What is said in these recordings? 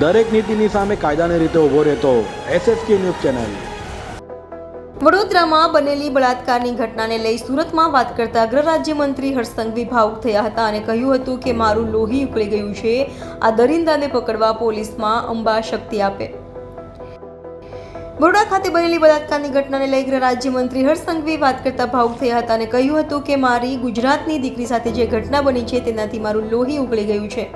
દરેક નીતિની સામે કાયદાની રીતે ઊભો રહેતો એસએસકે ન્યૂઝ ચેનલ. વડોદરામાં બનેલી બળાત્કારની ઘટનાને લઈ સુરતમાં વાત કરતા ગૃહ રાજ્યમંત્રી હર્ષ ભાવુક થયા હતા અને કહ્યું હતું કે મારું લોહી ઉકળી ગયું છે. આ દરિંદાને પકડવા પોલીસમાં અંબા શક્તિ આપે. બરોડા ખાતે બનેલી બળાત્કારની ઘટનાને લઈ ગૃહ રાજ્યમંત્રી હર્ષસંઘવી વાત કરતા ભાવુક થયા હતા અને કહ્યું હતું કે મારી ગુજરાતની દીકરી સાથે જે ઘટના બની છે તેનાથી મારું લોહી ઉકળી ગયું છે.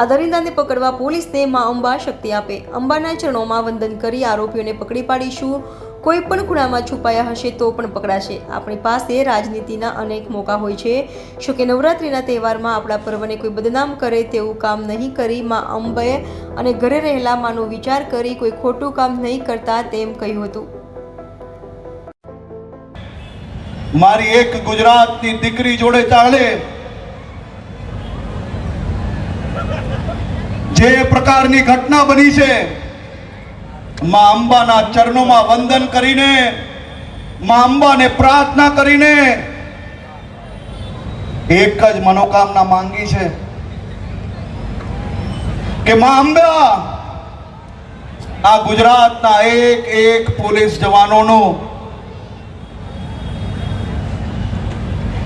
આ દરિંદાને પકડવા પોલીસને મા અંબા શક્તિ આપે. અંબાના ચરણોમાં વંદન કરી આરોપીઓને પકડી પાડીશું. કોઈ પણ ખૂણામાં છુપાયા હશે તો પણ પકડાશે. આપણી પાસે રાજનીતિના અનેક મોકા હોય છે. શું કે નવરાત્રિના તહેવારમાં આપણા પર્વને કોઈ બદનામ કરે તેવું કામ નહીં કરી માં અંબે અને ઘરે રહેલા માનો વિચાર કરી કોઈ ખોટું કામ નહીં કરતા તેમ કહ્યું હતું. મારી એક ગુજરાતની દીકરી જોડે ચાલે. જે પ્રકારની ઘટના બની છે, માં અંબાના ચરણોમાં વંદન કરીને, માં અંબાને પ્રાર્થના કરીને, એક જ મનોકામના માંગી છે કે માં અંબા, આ ગુજરાતના એક એક પોલીસ જવાનોનો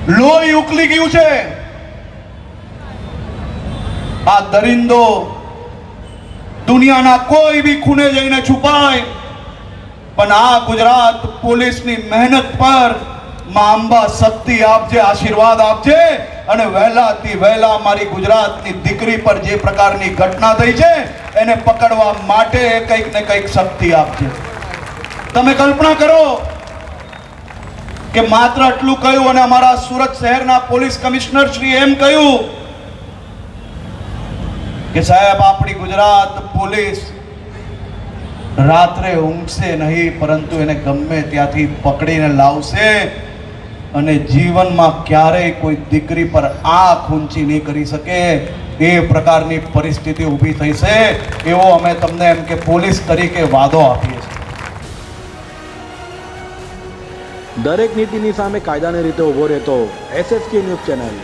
લોહી ઉકલી ગયું છે. આ દરિંદો દુનિયાના કોઈ બી ખૂણે જઈને છુપાય. પણ આ ગુજરાત પોલીસની મહેનત પરમાં અંબા શક્તિ આપજે, આશીર્વાદ આપજે અને વહેલાથી વહેલા મારી ગુજરાતની દીકરી પર જે પ્રકારની ઘટના થઈ છે, એને પકડવા માટે કંઈક ને કંઈક શક્તિ આપજે. તમે કલ્પના કરો કે માત્ર આટલું કહ્યું અને અમારા સુરત શહેરના પોલીસ કમિશનર શ્રી એમ કહ્યું કે સાહેબ, આપણી ગુજરાત પોલીસ રાત્રે ઊંઘશે નહીં, પરંતુ એને ગમે ત્યાંથી પકડીને લાવશે અને જીવનમાં ક્યારેય કોઈ દીકરી પર આંખ ઊંચી નહીં કરી શકે. એ પ્રકારની પરિસ્થિતિ ઊભી થઈ છે એવો અમે તમને એમ કે પોલીસ તરીકે વાદો આપીએ છીએ. દરેક નીતિની સામે કાયદાની રીતે ઊભો રહેતો એસએસકે ન્યૂઝ ચેનલ.